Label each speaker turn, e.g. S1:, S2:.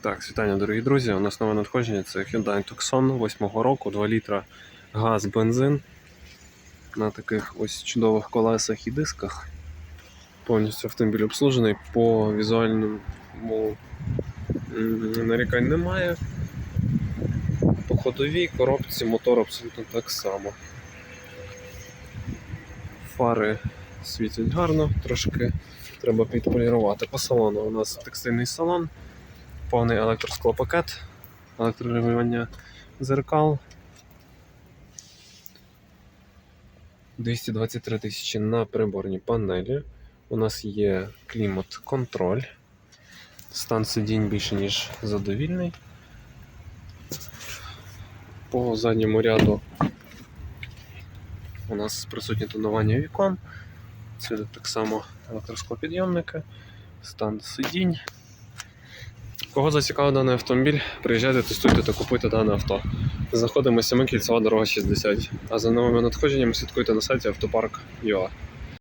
S1: Так, світання, дорогі друзі. У нас нове надходження це Hyundai Tucson 8 року, 2 літра газ, бензин на таких ось чудових колесах і дисках. Повністю автомобіль обслужений. По візуальному нарікань немає. По ходовій коробці мотор абсолютно так само. Фари світять гарно, трошки треба підполірувати. По салону у нас текстильний салон повний електросклопакет, електрорегулювання зеркал. 223 тисячі на приборній панелі. У нас є клімат-контроль. Стан сидінь більше, ніж задовільний. По задньому ряду у нас присутнє тонування вікон. Це так само електросклопідйомники, стан сидінь. Кого зацікавив даний автомобіль, приїжджайте, тестуйте та купуйте дане авто. Знаходимося ми кільцева дорога 60. А за новими надходженнями слідкуйте на сайті автопарк.ua.